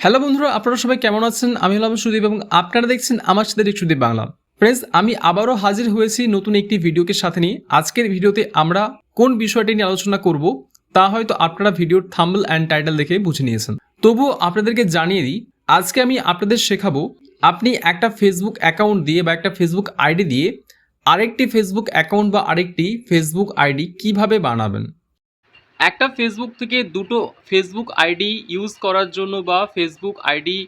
Hello বন্ধুরা, আপনারা সবাই কেমন আছেন? আমি হলাম সুদীপ এবং আপনারা দেখছেন আমার সাথে সুদীপ বাংলা। ফ্রেন্ডস আমি আবারও হাজির হয়েছি নতুন একটি ভিডিওকে সাথে নিয়ে। আজকের ভিডিওতে আমরা কোন বিষয়টি নিয়ে আলোচনা করব, তা হয়তো আপনারা ভিডিওর থাম্বল অ্যান্ড টাইটেল দেখে বুঝে নিয়েছেন। তবুও আপনাদেরকে জানিয়ে দিই, আজকে আমি আপনাদের শেখাবো, আপনি একটা ফেসবুক অ্যাকাউন্ট দিয়ে বা একটা ফেসবুক আইডি দিয়ে আরেকটি ফেসবুক অ্যাকাউন্ট বা আরেকটি ফেসবুক আইডি কীভাবে বানাবেন। একটা ফেসবুক থেকে দুটো ফেসবুক আইডি ইউজ করার জন্য বা ফেসবুক আইডি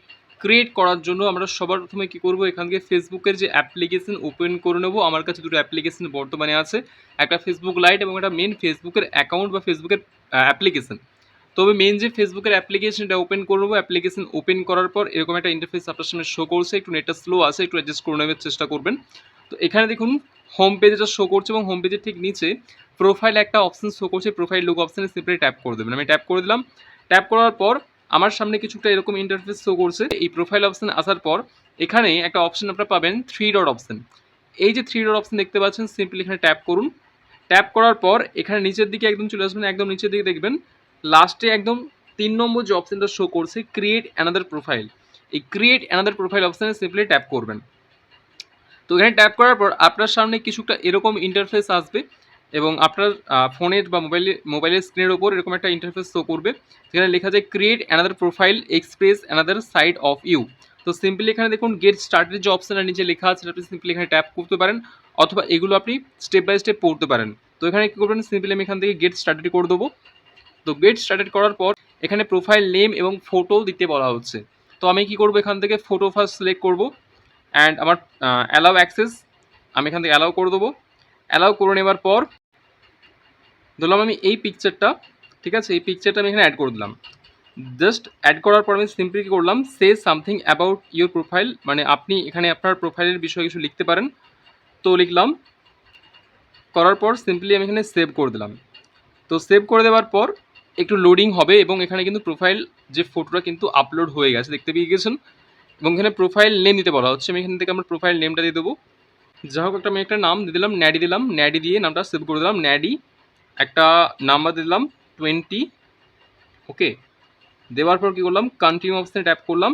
ক্রিয়েট করার জন্য আমরা সবার প্রথমে কী করব? এখান থেকে ফেসবুকের যে অ্যাপ্লিকেশন ওপেন করে নেব, আমার কাছে দুটো অ্যাপ্লিকেশন বর্তমানে আছে। একটা ফেসবুক লাইট এবং একটা মেন ফেসবুকের অ্যাকাউন্ট বা ফেসবুকের অ্যাপ্লিকেশন তবে মেন যে ফেসবুকের অ্যাপ্লিকেশনটা ওপেন করব অ্যাপ্লিকেশন ওপেন করার পর এরকম একটা ইন্টারফেস আপনার সামনে শো করছে, একটু নেটটা স্লো আছে, একটু অ্যাডজাস্ট করে নেওয়ার চেষ্টা করবেন। তো এখানে দেখুন হোম পেজটা শো করছে এবং হোম পেজের ঠিক নিচে প্রোফাইল একটা অপশন শো করছে প্রোফাইল লুক অপশানে সিম্পলি ট্যাপ করে দেবেন। আমি ট্যাপ করে দিলাম। ট্যাপ করার পর আমার সামনে কিছুটা এরকম ইন্টারফেস শো করছে। এই প্রোফাইল অপশান আসার পর এখানে একটা অপশান আপনারা পাবেন থ্রি ডট অপশান এই যে থ্রি ডট অপশান দেখতে পাচ্ছেন সিম্পলি এখানে ট্যাপ করুন। ট্যাপ করার পর এখানে নিচের দিকে একদম চলে আসবেন, একদম নিচের দিকে দেখবেন লাস্টে একদম তিন নম্বর যে অপশানটা শো করছে ক্রিয়েট অ্যানাদার প্রোফাইল এই ক্রিয়েট অ্যানাদার প্রোফাইল অপশানে সিম্পলি ট্যাপ করবেন। তো এখানে ট্যাপ করার পর আপনার সামনে কিছুটা এরকম ইন্টারফেস আসবে। এবং আপনার ফোনের বা মোবাইলে, মোবাইলের স্ক্রিনের ওপর এরকম একটা ইন্টারফেস শো করবে। যেখানে লেখা যায় create another profile express another side of you তো সিম্পলি এখানে দেখুন গেট স্টার্টের যে অপশানটা নিচে লেখা আছে, আপনি সিম্পলি এখানে ট্যাপ করতে পারেন, অথবা এগুলো আপনি স্টেপ বাই স্টেপ পড়তে পারেন। তো এখানে কী করবেন সিম্পলি আমি এখান থেকে গেট স্টার্টেড করে দেবো। তো গেট স্টার্টেড করার পর এখানে প্রোফাইল নেম এবং ফটো দিতে বলা হচ্ছে। তো আমি কি করব, এখান থেকে ফটো ফার্স্ট সিলেক্ট করব অ্যান্ড আমার অ্যালাউ অ্যাক্সেস আমি এখান থেকে অ্যালাউ করে দেবো। অ্যালাউ করে নেবার পর ধরলাম আমি এই পিকচারটা ঠিক আছে? এই পিকচারটা আমি এখানে অ্যাড করে দিলাম। জাস্ট অ্যাড করার পর আমি সিম্পলি কী করলাম? Say something about your profile মানে আপনি এখানে আপনার প্রোফাইলের বিষয়ে কিছু লিখতে পারেন। তো লিখলাম, করার পর সিম্পলি আমি এখানে সেভ করে দিলাম। তো সেভ করে দেওয়ার পর একটু লোডিং হবে এবং এখানে কিন্তু প্রোফাইল যে ফটোটা কিন্তু আপলোড হয়ে গেছে, দেখতে পেয়ে গেছেন? এবং এখানে প্রোফাইল নেম দিতে বলা হচ্ছে। আমি এখান থেকে আমার প্রোফাইল নেমটা দিয়ে দেবো। যাই হোক, একটা আমি একটা নাম দিয়ে দিলাম ন্যাডি দিলাম। ন্যাডি দিয়ে নামটা সেভ করে দিলাম। ন্যাডি একটা নাম্বার দিলাম টোয়েন্টি ওকে দেওয়ার পর কী করলাম? কন্টিনিউ অপশানে ট্যাপ করলাম।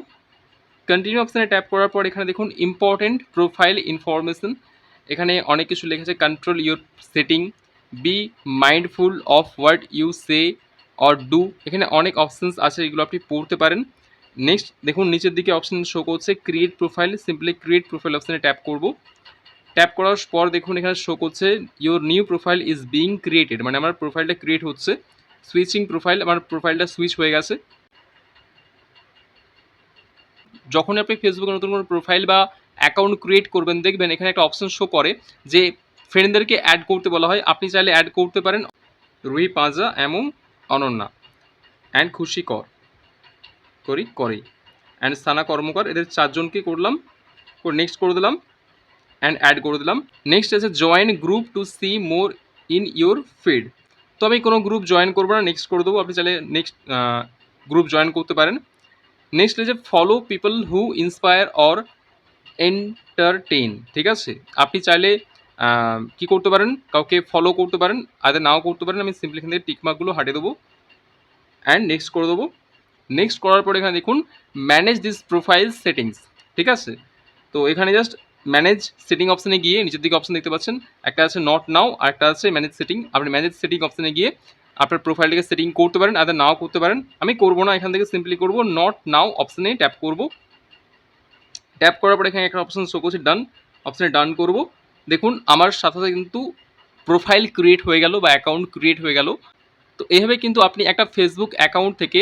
কন্টিনিউ অপশানে ট্যাপ করার পর এখানে দেখুন ইম্পর্টেন্ট প্রোফাইল ইনফরমেশন এখানে অনেক কিছু লেখা আছে control your setting be mindful of what you say or do এখানে অনেক অপশানস আছে, এগুলো আপনি পড়তে পারেন। নেক্সট দেখুন নিচের দিকে অপশান শো করছে create profile simply create profile অপশানে ট্যাপ করব। ট্যাপ করার পর দেখুন এখানে শো করছে your new profile is being created মানে আমার প্রোফাইলটা ক্রিয়েট হচ্ছে। সুইচিং প্রোফাইল আমার প্রোফাইলটা সুইচ হয়ে গেছে। যখন আপনি ফেসবুকে নতুন কোনো প্রোফাইল বা অ্যাকাউন্ট ক্রিয়েট করবেন, দেখবেন এখানে একটা অপশন শো করে যে ফ্রেন্ডদেরকে অ্যাড করতে বলা হয়। আপনি চাইলে অ্যাড করতে পারেন। রুহি পাঁজা এবং অনন্যা। অ্যান্ড খুশি কর। করি, করেই। অ্যান্ড সানা কর্মকার। এদের চারজনকে করলাম। নেক্সট করে দিলাম। অ্যান্ড অ্যাড করে দিলাম। নেক্সট আছে join group to see more in your feed তো আমি কোনো গ্রুপ জয়েন করব না নেক্সট করে দেবো। আপনি চাইলে নেক্সট গ্রুপ জয়েন করতে পারেন। নেক্সট আছে follow people who inspire or entertain ঠিক আছে? আপনি চাইলে কি করতে পারেন? কাউকে ফলো করতে পারেন আদের নাও করতে পারেন। আমি সিম্পলি এখান থেকে টিকমার্কগুলো হাঁটিয়ে দেবো। অ্যান্ড নেক্সট করে দেবো। নেক্সট করার পর এখানে দেখুন ম্যানেজ দিস প্রোফাইল সেটিংস ঠিক আছে? তো এখানে জাস্ট ম্যানেজ সেটিং অপশানে গিয়ে নিচের দিকে অপশান দেখতে পাচ্ছেন। একটা আছে নট নাও আর একটা আছে ম্যানেজ সেটিং আপনি ম্যানেজ সেটিং অপশানে গিয়ে আপনার প্রোফাইলটাকে সেটিং করতে পারেন আদার নাও করতে পারেন। আমি করব না, এখান থেকে সিম্পলি করব নট নাও অপশানে ট্যাপ করব। ট্যাপ করার পর এখানে একটা অপশান শো করছে ডান অপশানে ডান করব। দেখুন, আমার সাথে সাথে কিন্তু প্রোফাইল ক্রিয়েট হয়ে গেল বা অ্যাকাউন্ট ক্রিয়েট হয়ে গেল। তো এইভাবে কিন্তু আপনি একটা ফেসবুক অ্যাকাউন্ট থেকে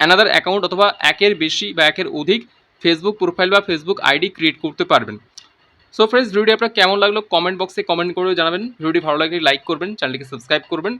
অ্যানাদার অ্যাকাউন্ট অথবা একের বেশি বা একের অধিক ফেসবুক প্রোফাইল বা ফেসবুক আইডি ক্রিয়েট করতে পারবেন। সো ফ্রেন্ডস ভিডিওটি আপনার কেমন লাগল? কমেন্ট বক্সে কমেন্ট করে জানাবেন। ভিডিওটি ভালো লাগলে লাইক করবেন চ্যানেলটিকে সাবস্ক্রাইব করবেন।